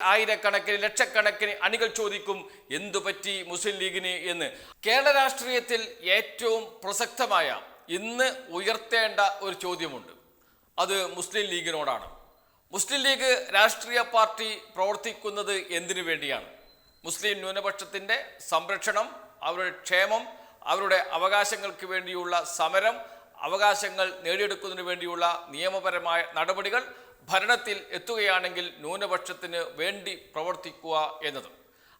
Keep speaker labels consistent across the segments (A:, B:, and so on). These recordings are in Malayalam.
A: ആയിരക്കണക്കിന് ലക്ഷക്കണക്കിന് അണികൾ ചോദിക്കും എന്തു പറ്റി മുസ്ലിം ലീഗിന്? എന്ന്. കേരള രാഷ്ട്രീയത്തിൽ ഏറ്റവും പ്രസക്തമായ ഇന്ന് ഉയർത്തേണ്ട ഒരു ചോദ്യമുണ്ട്. അത് മുസ്ലിം ലീഗിനോടാണ്. മുസ്ലിം ലീഗ് രാഷ്ട്രീയ പാർട്ടി പ്രവർത്തിക്കുന്നത് എന്തിനു വേണ്ടിയാണ്? മുസ്ലിം ന്യൂനപക്ഷത്തിന്റെ സംരക്ഷണം അവരുടെ ക്ഷേമം അവരുടെ അവകാശങ്ങൾക്ക് വേണ്ടിയുള്ള സമരം അവകാശങ്ങൾ നേടിയെടുക്കുന്നതിന് വേണ്ടിയുള്ള നിയമപരമായ നടപടികൾ ഭരണത്തിൽ എത്തുകയാണെങ്കിൽ ന്യൂനപക്ഷത്തിന് വേണ്ടി പ്രവർത്തിക്കുക എന്നത്.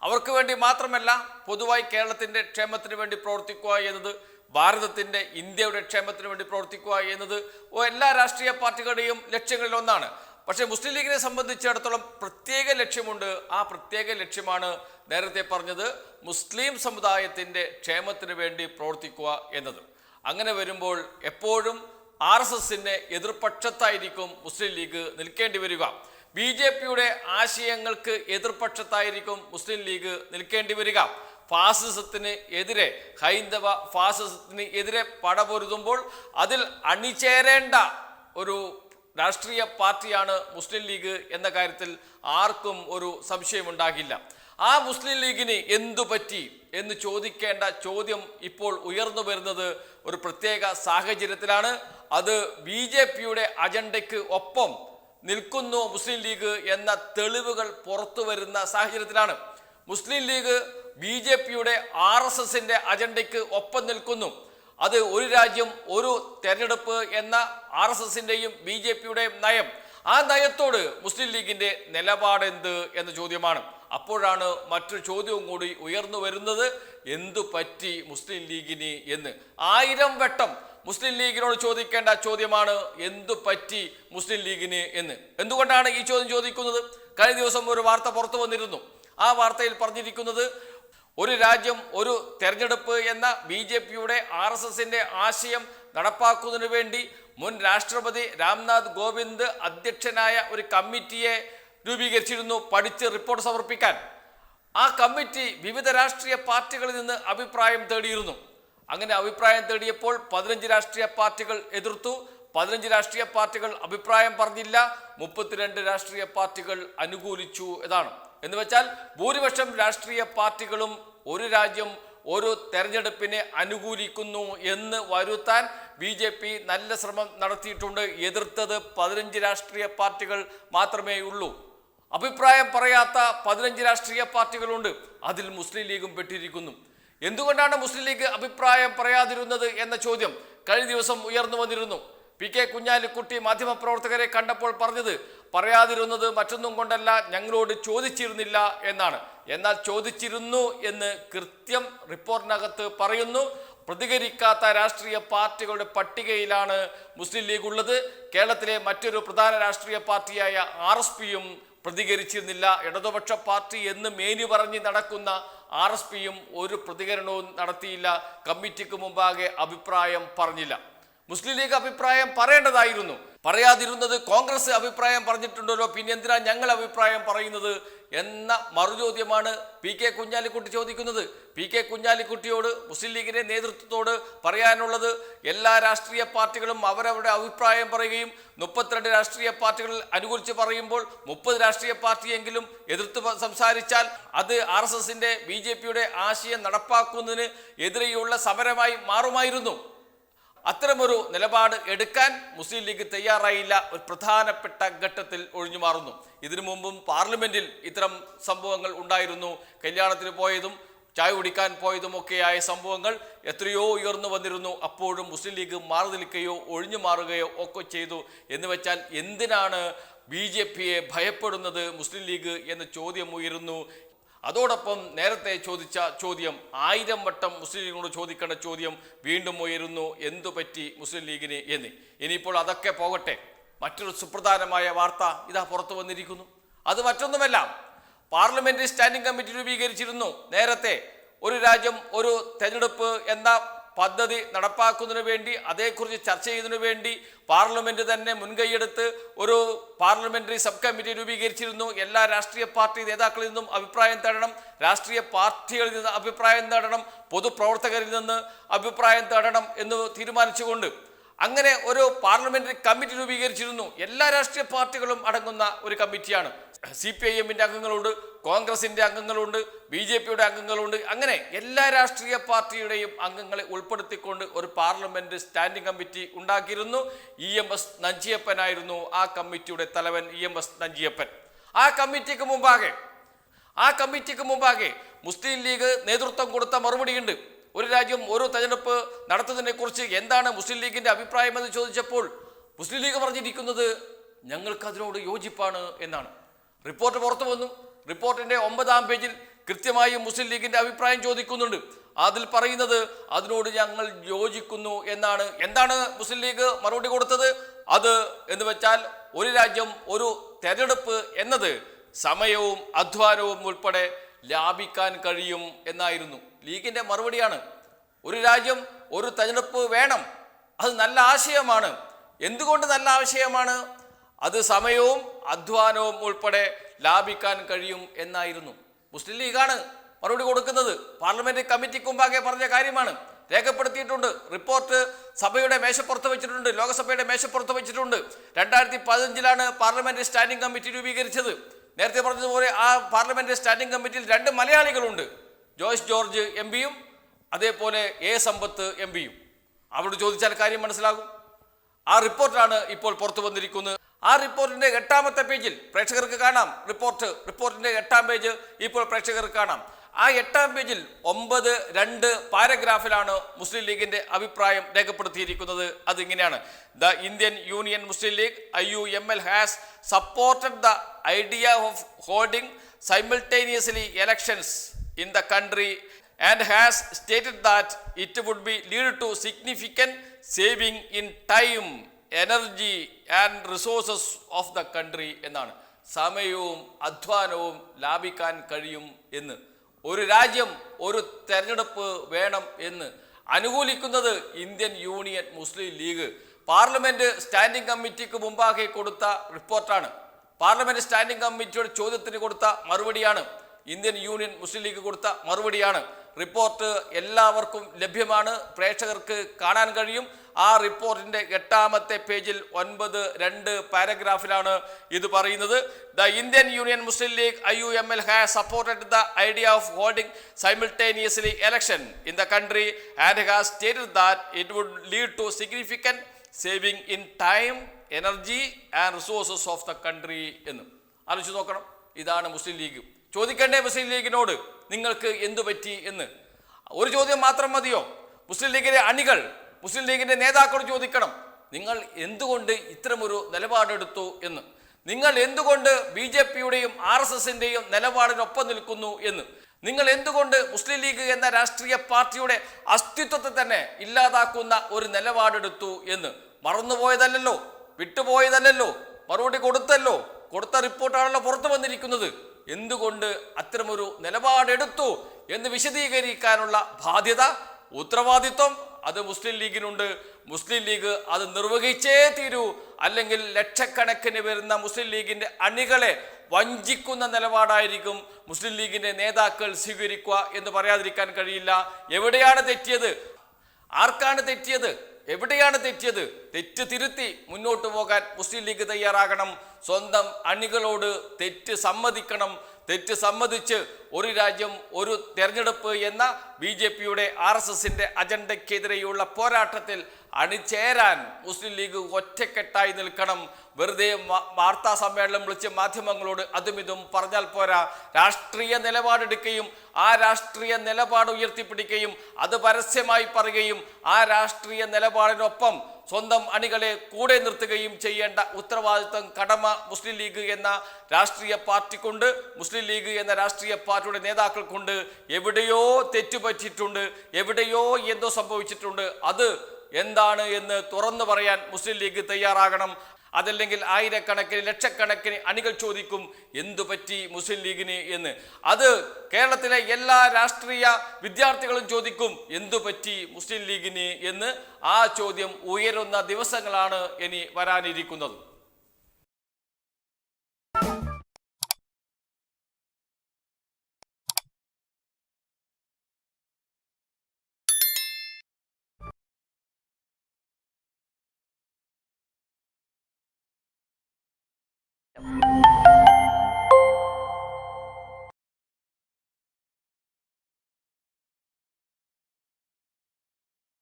A: അവർക്ക് വേണ്ടി മാത്രമല്ല പൊതുവായി കേരളത്തിന്റെ ക്ഷേമത്തിന് വേണ്ടി പ്രവർത്തിക്കുക എന്നത് ഭാരതത്തിന്റെ ഇന്ത്യയുടെ ക്ഷേമത്തിന് വേണ്ടി പ്രവർത്തിക്കുക എന്നത് എല്ലാ രാഷ്ട്രീയ പാർട്ടികളുടെയും ലക്ഷ്യങ്ങളിൽ ഒന്നാണ്. പക്ഷേ മുസ്ലിം ലീഗിനെ സംബന്ധിച്ചിടത്തോളം പ്രത്യേക ലക്ഷ്യമുണ്ട്. ആ പ്രത്യേക ലക്ഷ്യമാണ് നേരത്തെ പറഞ്ഞത് മുസ്ലിം സമുദായത്തിന്റെ ക്ഷേമത്തിന് വേണ്ടി പ്രവർത്തിക്കുക എന്നത്. അങ്ങനെ വരുമ്പോൾ എപ്പോഴും ആർ എസ് എസിന്റെ എതിർപക്ഷത്തായിരിക്കും മുസ്ലിം ലീഗ് നിൽക്കേണ്ടി വരിക. ബി ജെ പിയുടെ ആശയങ്ങൾക്ക് എതിർപക്ഷത്തായിരിക്കും മുസ്ലിം ലീഗ് നിൽക്കേണ്ടി വരിക. ഫാസിസത്തിന് എതിരെ ഹൈന്ദവ ഫാസിസത്തിന് എതിരെ പടപൊരുതുമ്പോൾ അതിൽ അണിചേരേണ്ട ഒരു രാഷ്ട്രീയ പാർട്ടിയാണ് മുസ്ലിം ലീഗ് എന്ന കാര്യത്തിൽ ആർക്കും ഒരു സംശയമുണ്ടാകില്ല. ആ മുസ്ലിം ലീഗിന് എന്തു പറ്റി എന്ന് ചോദിക്കേണ്ട ചോദ്യം ഇപ്പോൾ ഉയർന്നു വരുന്നത് ഒരു പ്രത്യേക സാഹചര്യത്തിലാണ്. അത് ബി ജെ പിയുടെ അജണ്ടയ്ക്ക് ഒപ്പം നിൽക്കുന്നു മുസ്ലിം ലീഗ് എന്ന തെളിവുകൾ പുറത്തു വരുന്ന സാഹചര്യത്തിലാണ്. മുസ്ലിം ലീഗ് ബി ജെ പിയുടെ ആർ എസ് എസിന്റെ അജണ്ടയ്ക്ക് ഒപ്പം നിൽക്കുന്നു. അത് ഒരു രാജ്യം ഒരു തെരഞ്ഞെടുപ്പ് എന്ന ആർ എസ് എസിന്റെയും ബി ജെ പിയുടെയും നയം. ആ നയത്തോട് മുസ്ലിം ലീഗിന്റെ നിലപാടെന്ത് എന്ന ചോദ്യമാണ്. അപ്പോഴാണ് മറ്റൊരു ചോദ്യവും കൂടി ഉയർന്നു വരുന്നത്. എന്തു പറ്റി മുസ്ലിം ലീഗിന് എന്ന്. ആയിരം വട്ടം മുസ്ലിം ലീഗിനോട് ചോദിക്കേണ്ട ചോദ്യമാണ് എന്തു പറ്റി മുസ്ലിം ലീഗിന് എന്ന്. എന്തുകൊണ്ടാണ് ഈ ചോദ്യം ചോദിക്കുന്നത്? കഴിഞ്ഞ ദിവസം ഒരു വാർത്ത പുറത്തു വന്നിരുന്നു. ആ വാർത്തയിൽ പറഞ്ഞിരിക്കുന്നത് ഒരു രാജ്യം ഒരു തെരഞ്ഞെടുപ്പ് എന്ന ബി ജെ പിയുടെ ആർ എസ് എസിന്റെ ആശയം നടപ്പാക്കുന്നതിന് വേണ്ടി മുൻ രാഷ്ട്രപതി രാംനാഥ് കോവിന്ദ് അധ്യക്ഷനായ ഒരു കമ്മിറ്റിയെ രൂപീകരിച്ചിരുന്നു പഠിച്ച് റിപ്പോർട്ട് സമർപ്പിക്കാൻ. ആ കമ്മിറ്റി വിവിധ രാഷ്ട്രീയ പാർട്ടികളിൽ നിന്ന് അഭിപ്രായം തേടിയിരുന്നു. അങ്ങനെ അഭിപ്രായം തേടിയപ്പോൾ പതിനഞ്ച് രാഷ്ട്രീയ പാർട്ടികൾ എതിർത്തു. പതിനഞ്ച് രാഷ്ട്രീയ പാർട്ടികൾ അഭിപ്രായം പറഞ്ഞില്ല. മുപ്പത്തിരണ്ട് രാഷ്ട്രീയ പാർട്ടികൾ അനുകൂലിച്ചു എന്നാണ്. എന്ന് വെച്ചാൽ ഭൂരിപക്ഷം രാഷ്ട്രീയ പാർട്ടികളും ഒരു രാജ്യം ഒരു തെരഞ്ഞെടുപ്പിനെ അനുകൂലിക്കുന്നു എന്ന് വരുത്താൻ ബി ജെ പി നല്ല ശ്രമം നടത്തിയിട്ടുണ്ട്. എതിർത്തത് പതിനഞ്ച് രാഷ്ട്രീയ പാർട്ടികൾ മാത്രമേ ഉള്ളൂ. അഭിപ്രായം പറയാത്ത പതിനഞ്ച് രാഷ്ട്രീയ പാർട്ടികളുണ്ട്. അതിൽ മുസ്ലിം ലീഗും പെട്ടിരിക്കുന്നു. എന്തുകൊണ്ടാണ് മുസ്ലിം ലീഗ് അഭിപ്രായം പറയാതിരുന്നത് എന്ന ചോദ്യം കഴിഞ്ഞ ദിവസം ഉയർന്നു വന്നിരുന്നു. പി കെ കുഞ്ഞാലിക്കുട്ടി മാധ്യമപ്രവർത്തകരെ കണ്ടപ്പോൾ പറഞ്ഞത് പറയാതിരുന്നത് മറ്റൊന്നും കൊണ്ടല്ല ഞങ്ങളോട് ചോദിച്ചിരുന്നില്ല എന്നാണ്. എന്നാൽ ചോദിച്ചിരുന്നു എന്ന് കൃത്യം റിപ്പോർട്ടിനകത്ത് പറയുന്നു. പ്രതികരിക്കാത്ത രാഷ്ട്രീയ പാർട്ടികളുടെ പട്ടികയിലാണ് മുസ്ലിം ലീഗ് ഉള്ളത്. കേരളത്തിലെ മറ്റൊരു പ്രധാന രാഷ്ട്രീയ പാർട്ടിയായ ആർ എസ് പിയും പ്രതികരിച്ചിരുന്നില്ല. ഇടതുപക്ഷ പാർട്ടി എന്ന് മേനി പറഞ്ഞ് നടക്കുന്ന ആർ എസ് പിയും ഒരു പ്രതികരണവും നടത്തിയില്ല. കമ്മിറ്റിക്ക് മുമ്പാകെ അഭിപ്രായം പറഞ്ഞില്ല. മുസ്ലിം ലീഗ് അഭിപ്രായം പറയേണ്ടതായിരുന്നു. പറയാതിരുന്നത് കോൺഗ്രസ് അഭിപ്രായം പറഞ്ഞിട്ടുണ്ടല്ലോ പിന്നെ എന്തിനാ ഞങ്ങൾ അഭിപ്രായം പറയുന്നത് എന്ന മറുചോദ്യമാണ് പി കെ കുഞ്ഞാലിക്കുട്ടി ചോദിക്കുന്നത്. പി കെ കുഞ്ഞാലിക്കുട്ടിയോട് മുസ്ലിം ലീഗിന്റെ നേതൃത്വത്തോട് പറയാനുള്ളത് എല്ലാ രാഷ്ട്രീയ പാർട്ടികളും അവരവരുടെ അഭിപ്രായം പറയുകയും മുപ്പത്തിരണ്ട് രാഷ്ട്രീയ പാർട്ടികൾ അനുകൂലിച്ച് പറയുമ്പോൾ മുപ്പത് രാഷ്ട്രീയ പാർട്ടിയെങ്കിലും എതിർത്ത് സംസാരിച്ചാൽ അത് ആർ എസ് എസിന്റെ ബി ജെ പിയുടെ ആശയം നടപ്പാക്കുന്നതിന് എതിരെയുള്ള സമരമായി മാറുമായിരുന്നു. അത്തരമൊരു നിലപാട് എടുക്കാൻ മുസ്ലിം ലീഗ് തയ്യാറായില്ല. ഒരു പ്രധാനപ്പെട്ട ഘട്ടത്തിൽ ഒഴിഞ്ഞു മാറുന്നു. ഇതിനു മുമ്പും പാർലമെന്റിൽ ഇത്തരം സംഭവങ്ങൾ ഉണ്ടായിരുന്നു. കല്യാണത്തിന് പോയതും ചായ കുടിക്കാൻ പോയതുമൊക്കെയായ സംഭവങ്ങൾ എത്രയോ ഉയർന്നു വന്നിരുന്നു. അപ്പോഴും മുസ്ലിം ലീഗ് മാറി നിൽക്കുകയോ ഒഴിഞ്ഞു മാറുകയോ ഒക്കെ ചെയ്തു. എന്ന് വെച്ചാൽ എന്തിനാണ് ബി ജെ പിയെ ഭയപ്പെടുന്നത് മുസ്ലിം ലീഗ് എന്ന ചോദ്യം ഉയരുന്നു. അതോടൊപ്പം നേരത്തെ ചോദിച്ച ചോദ്യം ആയിരം വട്ടം മുസ്ലിം ലീഗിനോട് ചോദിക്കേണ്ട ചോദ്യം വീണ്ടും ഉയരുന്നു എന്തു പറ്റി മുസ്ലിം ലീഗിന് എന്ന്. ഇനിയിപ്പോൾ അതൊക്കെ പോകട്ടെ. മറ്റൊരു സുപ്രധാനമായ വാർത്ത ഇതാ പുറത്തു വന്നിരിക്കുന്നു. അത് മറ്റൊന്നുമല്ല പാർലമെന്ററി സ്റ്റാൻഡിംഗ് കമ്മിറ്റി രൂപീകരിച്ചിരുന്നു. നേരത്തെ ഒരു രാജ്യം ഒരു തെരഞ്ഞെടുപ്പ് എന്ന പദ്ധതി നടപ്പാക്കുന്നതിന് വേണ്ടി അതേക്കുറിച്ച് ചർച്ച ചെയ്യുന്നതിനു വേണ്ടി പാർലമെന്റ് തന്നെ മുൻകൈയെടുത്ത് ഒരു പാർലമെന്ററി സബ് കമ്മിറ്റി രൂപീകരിച്ചിരുന്നു. എല്ലാ രാഷ്ട്രീയ പാർട്ടി നേതാക്കളിൽ നിന്നും അഭിപ്രായം തേടണം. രാഷ്ട്രീയ പാർട്ടികളിൽ നിന്ന് അഭിപ്രായം തേടണം. പൊതുപ്രവർത്തകരിൽ നിന്ന് അഭിപ്രായം തേടണം എന്ന് തീരുമാനിച്ചുകൊണ്ട് അങ്ങനെ ഒരു പാർലമെന്ററി കമ്മിറ്റി രൂപീകരിച്ചിരുന്നു. എല്ലാ രാഷ്ട്രീയ പാർട്ടികളും അടങ്ങുന്ന ഒരു കമ്മിറ്റിയാണ്. സി പി ഐ എമ്മിന്റെ അംഗങ്ങളുണ്ട് കോൺഗ്രസിന്റെ അംഗങ്ങളുണ്ട് ബി ജെ പിയുടെ അംഗങ്ങളുണ്ട്. അങ്ങനെ എല്ലാ രാഷ്ട്രീയ പാർട്ടിയുടെയും അംഗങ്ങളെ ഉൾപ്പെടുത്തിക്കൊണ്ട് ഒരു പാർലമെന്റ് സ്റ്റാൻഡിംഗ് കമ്മിറ്റി ഉണ്ടാക്കിയിരുന്നു. ഇ എം എസ് നഞ്ചിയപ്പനായിരുന്നു ആ കമ്മിറ്റിയുടെ തലവൻ ഇ എം എസ് നഞ്ചിയപ്പൻ. ആ കമ്മിറ്റിക്ക് മുമ്പാകെ ആ കമ്മിറ്റിക്ക് മുമ്പാകെ മുസ്ലിം ലീഗ് നേതൃത്വം കൊടുത്ത മറുപടിയുണ്ട്. ഒരു രാജ്യം ഒരു തെരഞ്ഞെടുപ്പ് നടത്തുന്നതിനെക്കുറിച്ച് എന്താണ് മുസ്ലിം ലീഗിന്റെ അഭിപ്രായം എന്ന് ചോദിച്ചപ്പോൾ മുസ്ലിം ലീഗ് പറഞ്ഞിരിക്കുന്നത് ഞങ്ങൾക്കതിനോട് യോജിപ്പാണ് എന്നാണ്. റിപ്പോർട്ട് പുറത്തു വന്നു. റിപ്പോർട്ടിന്റെ ഒമ്പതാം പേജിൽ കൃത്യമായി മുസ്ലിം ലീഗിന്റെ അഭിപ്രായം ചോദിക്കുന്നുണ്ട്. അതിൽ പറയുന്നത് അതിനോട് ഞങ്ങൾ യോജിക്കുന്നു എന്നാണ്. എന്താണ് മുസ്ലിം ലീഗ് മറുപടി കൊടുത്തത്? അത് എന്ന് വെച്ചാൽ ഒരു രാജ്യം ഒരു തെരഞ്ഞെടുപ്പ് എന്നത് സമയവും അധ്വാനവും ഉൾപ്പെടെ ലാഭിക്കാൻ കഴിയും എന്നായിരുന്നു. ലീഗിന്റെ മറുപടിയാണ് ഒരു രാജ്യം ഒരു തെരഞ്ഞെടുപ്പ് വേണം. അത് നല്ല ആശയമാണ്. എന്തുകൊണ്ട് നല്ല ആശയമാണ്? അത് സമയവും അധ്വാനവും ഉൾപ്പെടെ ലാഭിക്കാൻ കഴിയും എന്നായിരുന്നു. മുസ്ലിം ലീഗാണ് മറുപടി കൊടുക്കുന്നത്. പാർലമെന്റ് കമ്മിറ്റിക്ക് മുമ്പാകെ പറഞ്ഞ കാര്യമാണ്. രേഖപ്പെടുത്തിയിട്ടുണ്ട്. റിപ്പോർട്ട് സഭയുടെ മേശപ്പുറത്ത് വെച്ചിട്ടുണ്ട്. ലോകസഭയുടെ മേശപ്പുറത്ത് വെച്ചിട്ടുണ്ട്. രണ്ടായിരത്തി പതിനഞ്ചിലാണ് പാർലമെന്റ് സ്റ്റാൻഡിംഗ് കമ്മിറ്റി രൂപീകരിച്ചത്. നേരത്തെ പറഞ്ഞതുപോലെ ആ പാർലമെന്റ് സ്റ്റാൻഡിംഗ് കമ്മിറ്റിയിൽ രണ്ട് മലയാളികളുണ്ട്. ജോയ്സ് ജോർജ് എം പിയും അതേപോലെ എ സമ്പത്ത് എം പിയും. അവരോട് ചോദിച്ചാൽ കാര്യം മനസ്സിലാകും. ആ റിപ്പോർട്ടാണ് ഇപ്പോൾ പുറത്തു വന്നിരിക്കുന്നത്. ആ റിപ്പോർട്ടിന്റെ എട്ടാമത്തെ പേജിൽ പ്രേക്ഷകർക്ക് കാണാം. റിപ്പോർട്ട് റിപ്പോർട്ടിന്റെ എട്ടാം പേജ് ഇപ്പോൾ പ്രേക്ഷകർക്ക് കാണാം. ആ എട്ടാം പേജിൽ ഒമ്പത് രണ്ട് പാരഗ്രാഫിലാണ് മുസ്ലിം ലീഗിന്റെ അഭിപ്രായം രേഖപ്പെടുത്തിയിരിക്കുന്നത്. അതിങ്ങനെയാണ്. The Indian Union Muslim League I U M L has supported the idea of holding simultaneously elections in the country and has stated that it would be lead to significant saving in time energy and resources of the country എന്നാണ്. സമയവും അധ്വാനവും ലാഭിക്കാൻ കഴിയും എന്ന്. ഒരു രാജ്യം ഒരു തെരഞ്ഞെടുപ്പ് വേണം എന്ന് അനുകൂലിക്കുന്നത് Indian Union Muslim League. Parliament standing കമ്മിറ്റിക്ക് മുമ്പാകെ കൊടുത്ത റിപ്പോർട്ടാണ്. പാർലമെന്റ് സ്റ്റാൻഡിംഗ് കമ്മിറ്റിയുടെ ചോദ്യത്തിന് കൊടുത്ത മറുപടിയാണ്. ഇന്ത്യൻ യൂണിയൻ മുസ്ലിം ലീഗ് കൊടുത്ത മറുപടിയാണ്. റിപ്പോർട്ട് എല്ലാവർക്കും ലഭ്യമാണ്. പ്രേക്ഷകർക്ക് കാണാൻ കഴിയും. ആ റിപ്പോർട്ടിന്റെ എട്ടാമത്തെ പേജിൽ ഒൻപത് രണ്ട് പാരഗ്രാഫിലാണ് ഇത് പറയുന്നത്. The Indian Union Muslim League I U M L has supported the idea of holding simultaneously election in the country and has stated that it would lead to significant saving in time energy and resources of the country എന്ന്. ആലോചിച്ച് നോക്കണം. ഇതാണ് മുസ്ലിം ലീഗ്. ചോദിക്കണ്ടേ മുസ്ലിം ലീഗിനോട് നിങ്ങൾക്ക് എന്തു പറ്റി എന്ന്? ഒരു ചോദ്യം മാത്രം മതിയോ? മുസ്ലിം ലീഗിലെ അണികൾ മുസ്ലിം ലീഗിന്റെ നേതാക്കൾ ചോദിക്കണം. നിങ്ങൾ എന്തുകൊണ്ട് ഇത്തരമൊരു നിലപാടെടുത്തു എന്ന്? നിങ്ങൾ എന്തുകൊണ്ട് ബി ജെ പിയുടെയും ആർ എസ് എസിന്റെയും നിലപാടിനൊപ്പം നിൽക്കുന്നു എന്ന്? നിങ്ങൾ എന്തുകൊണ്ട് മുസ്ലിം ലീഗ് എന്ന രാഷ്ട്രീയ പാർട്ടിയുടെ അസ്തിത്വത്തെ തന്നെ ഇല്ലാതാക്കുന്ന ഒരു നിലപാടെടുത്തു എന്ന്? മറന്നുപോയതല്ലല്ലോ? വിട്ടുപോയതല്ലല്ലോ? മറുപടി കൊടുത്തല്ലോ? കൊടുത്ത റിപ്പോർട്ടാണല്ലോ പുറത്തു വന്നിരിക്കുന്നത്. എന്തുകൊണ്ട് അത്തരമൊരു നിലപാടെടുത്തു എന്ന് വിശദീകരിക്കാനുള്ള ബാധ്യത ഉത്തരവാദിത്വം അത് മുസ്ലിം ലീഗിനുണ്ട്. മുസ്ലിം ലീഗ് അത് നിർവഹിച്ചേ തീരൂ. അല്ലെങ്കിൽ ലക്ഷക്കണക്കിന് വരുന്ന മുസ്ലിം ലീഗിന്റെ അണികളെ വഞ്ചിക്കുന്ന നിലപാടായിരിക്കും മുസ്ലിം ലീഗിന്റെ നേതാക്കൾ സ്വീകരിക്കുക എന്ന് പറയാതിരിക്കാൻ കഴിയില്ല. എവിടെയാണ് തെറ്റിയത്? ആർക്കാണ് തെറ്റിയത്? എവിടെയാണ് തെറ്റിയത്? തെറ്റ് തിരുത്തി മുന്നോട്ട് പോകാൻ മുസ്ലിം ലീഗ് തയ്യാറാകണം. സ്വന്തം അണികളോട് തെറ്റ് സമ്മതിക്കണം. തെറ്റ് സമ്മതിച്ച് ഒരു രാജ്യം ഒരു തെരഞ്ഞെടുപ്പ് എന്ന ബി ജെ പിയുടെ ആർ എസ് എസിന്റെ അജണ്ടയ്ക്കെതിരെയുള്ള പോരാട്ടത്തിൽ അണിചേരാൻ മുസ്ലിം ലീഗ് ഒറ്റക്കെട്ടായി നിൽക്കണം. വെറുതെ വാർത്താ സമ്മേളനം വിളിച്ച് മാധ്യമങ്ങളോട് അതുമിതും പറഞ്ഞാൽ പോരാ. രാഷ്ട്രീയ നിലപാടെടുക്കുകയും ആ രാഷ്ട്രീയ നിലപാട് ഉയർത്തിപ്പിടിക്കുകയും അത് പരസ്യമായി പറയുകയും ആ രാഷ്ട്രീയ നിലപാടിനൊപ്പം സ്വന്തം അണികളെ കൂടെ നിർത്തുകയും ചെയ്യേണ്ട ഉത്തരവാദിത്വം കടമ മുസ്ലിം ലീഗ് എന്ന രാഷ്ട്രീയ പാർട്ടിക്കുണ്ട്. മുസ്ലിം ലീഗ് എന്ന രാഷ്ട്രീയ പാർട്ടിയുടെ നേതാക്കൾക്കുണ്ട്. എവിടെയോ തെറ്റുപറ്റിയിട്ടുണ്ട്. എവിടെയോ എന്തോ സംഭവിച്ചിട്ടുണ്ട്. അത് എന്താണ് എന്ന് തുറന്നു പറയാൻ മുസ്ലിം ലീഗ് തയ്യാറാകണം. അതല്ലെങ്കിൽ ആയിരക്കണക്കിന് ലക്ഷക്കണക്കിന് അണികൾ ചോദിക്കും എന്തു പറ്റി മുസ്ലിം ലീഗിന്? എന്ന്. അത് കേരളത്തിലെ എല്ലാ രാഷ്ട്രീയ വിദ്യാർത്ഥികളും ചോദിക്കും എന്തു പറ്റി മുസ്ലിം ലീഗിന്? എന്ന് ആ ചോദ്യം ഉയരുന്ന ദിവസങ്ങളാണ് ഇനി വരാനിരിക്കുന്നത്. you